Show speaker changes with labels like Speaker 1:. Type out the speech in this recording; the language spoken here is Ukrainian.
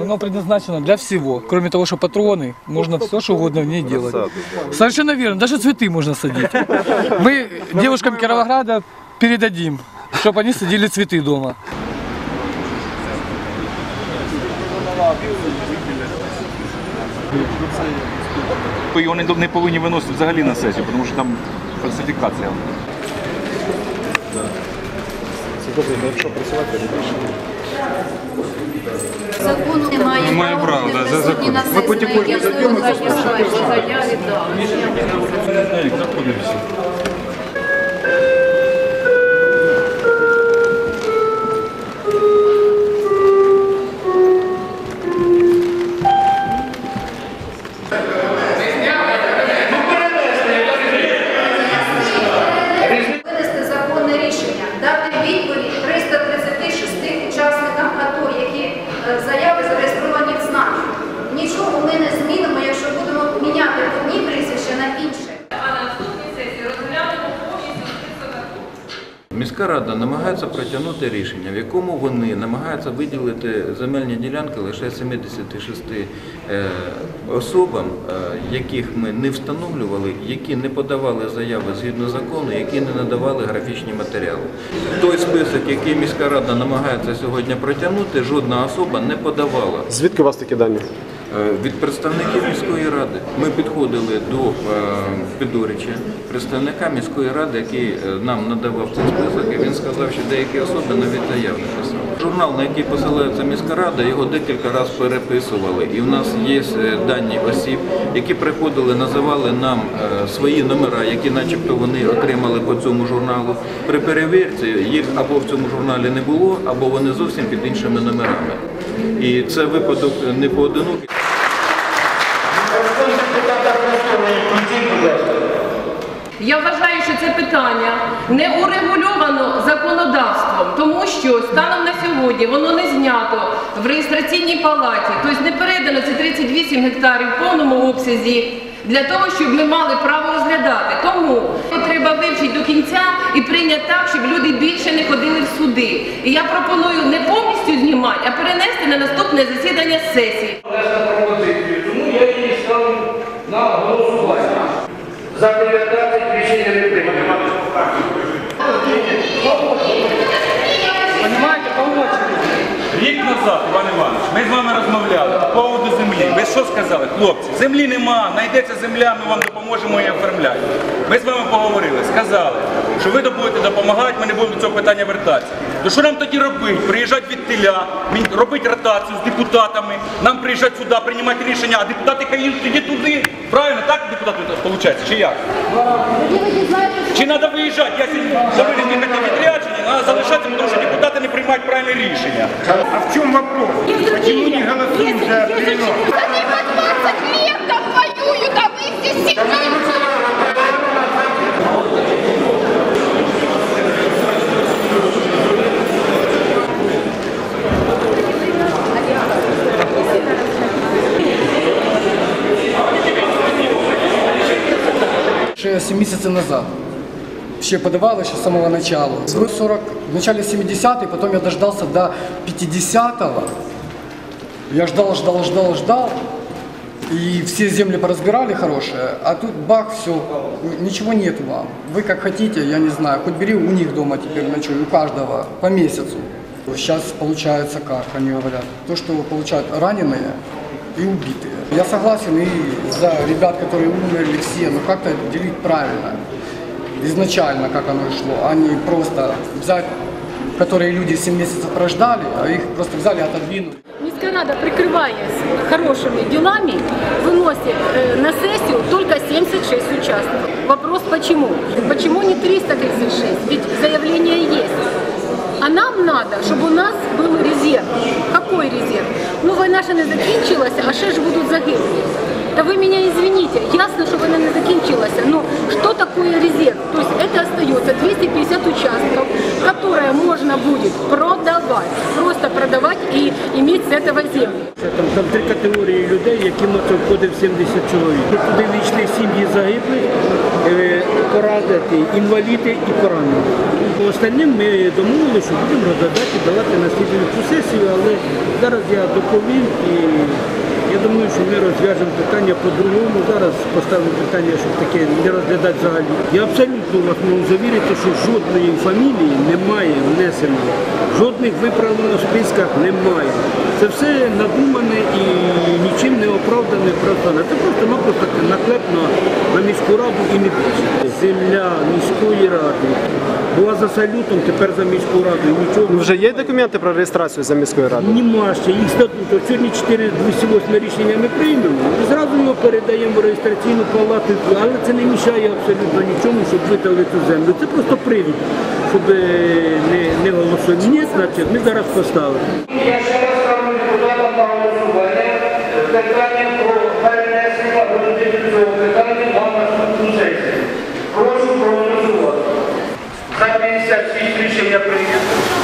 Speaker 1: Оно предназначено для всего. Кроме того, что патроны, можно все, что угодно в ней делать. Совершенно верно. Даже цветы можно садить. Мы девушкам Кировограда передадим, чтобы они садили цветы дома.
Speaker 2: Ви його не, не повинні виносити взагалі на сесію, тому що там фальсифікація.
Speaker 3: Закону немає.
Speaker 4: Немає права, да, за закон.
Speaker 3: Ми потім зайдемо.
Speaker 5: Винести
Speaker 6: Міська рада намагається протягнути рішення, в якому вони намагаються виділити земельні ділянки лише 76 е, особам, е, яких ми не встановлювали, які не подавали заяви згідно закону, які не надавали графічні матеріали. Той список, який міська рада намагається сьогодні протягнути, жодна особа не подавала.
Speaker 7: Звідки у вас такі дані?
Speaker 6: Е, Від представників міської ради ми підходили до е, Підорича, представника міської ради, який е, нам надавав цей список, і він сказав, що деякі особи навіть заяв писали. Журнал, на який посилається міська рада, його декілька разів переписували. І в нас є дані осіб, які приходили, називали нам свої номера, які начебто вони отримали по цьому журналу. При перевірці їх або в цьому журналі не було, або вони зовсім під іншими номерами. І це випадок не поодинокий.
Speaker 8: Я вважаю, що це питання не урегульовано законодавством, тому що станом на сьогодні воно не знято в реєстраційній палаті, тобто не передано ці 38 гектарів в повному обсязі для того, щоб ми мали право розглядати. Тому треба вивчити до кінця і прийняти так, щоб люди більше не ходили в суди. І я пропоную не повністю знімати, а перенести на наступне засідання сесії.
Speaker 9: На голосування. За 19 рішення не.
Speaker 1: Понимаете.
Speaker 2: Рік назад, Іван Іванович, ми з вами розмовляли по поводу землі. Ви що сказали? Хлопці, землі нема, знайдеться земля, ми вам допоможемо її оформляти. Ми з вами поговорили, сказали, що ви будете допомагати, ми не будемо до цього питання вертатися. То що нам тоді робити? Приїжджати від теля, робити ротацію з депутатами, нам приїжджати сюди, приймати рішення, а депутати хай їдуть тоді туди. Правильно, так депутати виходить? Чи як? Чи треба виїжджати? Я сьогодні не таке відрядження, треба залишатися, тому що депутати не приймають правильне рішення.
Speaker 9: А в чому вопрос? Почему не голосуем за перенос?
Speaker 3: Они по 20 лет там воюют, а вы здесь сидите.
Speaker 1: Еще 7 месяцев назад. Вообще подавал еще с самого начала. Был 40, в начале 70-х, потом я дождался до 50-го. Я ждал, ждал, ждал, ждал. И все земли поразбирали хорошие, а тут бах, все, ничего нет вам. Вы как хотите, я не знаю, хоть бери у них дома теперь ночуй, у каждого, по месяцу. Сейчас получается как, они говорят, то, что получают раненые и убитые. Я согласен и за ребят, которые умерли все, но как-то делить правильно. Изначально, как оно шло, а не просто взять, которые люди 7 месяцев прождали, а их просто взяли и отодвинули.
Speaker 10: Міська рада, прикриваясь хорошими ділами, виносить э, на сессию только 76 участков. Вопрос почему? Почему не 336? Ведь заявление есть. А нам надо, щоб у нас був резерв. Какой резерв? Ну війна ще не закінчилася, а ще ж будуть загиблі. Та ви мене извините, ясно, що вона не что такое резерв? То есть это остается 250 участков, которые можно будет продавать, просто продавать и иметь с этого землю.
Speaker 9: Там, там три категорії людей, яким це входить 70 чоловік. Туди війшли сім'ї загиблих, е, поранені
Speaker 4: інваліди і поранені. По остальним ми домовилися, що будемо розглядати і давати на слідчу сесію, але зараз я доповім і я думаю, що ми розв'яжемо питання по-другому. Зараз поставимо питання, щоб таке не розглядати взагалі. Я абсолютно вас можу завірити, що жодної фамілії немає внесено, жодних виправлено в списках немає. Це все надумане і нічим не оправдане оправдане. Це просто-напросто наклеп на, на міську раду і не більше. Земля міської ради була за салютом, тепер за міську раду. І нічого
Speaker 7: Ну, Вже є документи про реєстрацію за міською радою?
Speaker 4: Нема ще їх статуту. Сьогодні 428 рішення ми приймемо і зразу його передаємо в реєстраційну палату. Але це не мішає абсолютно нічому, щоб витягли цю землю. Це просто привід, щоб е, не, не голосувати. Ні, значить, ми зараз поставимо.
Speaker 9: Я ще раз ставлю депутатам на голосування е, питання про перенесення розгляду цього питання на наступну сесію. Прошу проголосувати. За 56 рішення прийнято.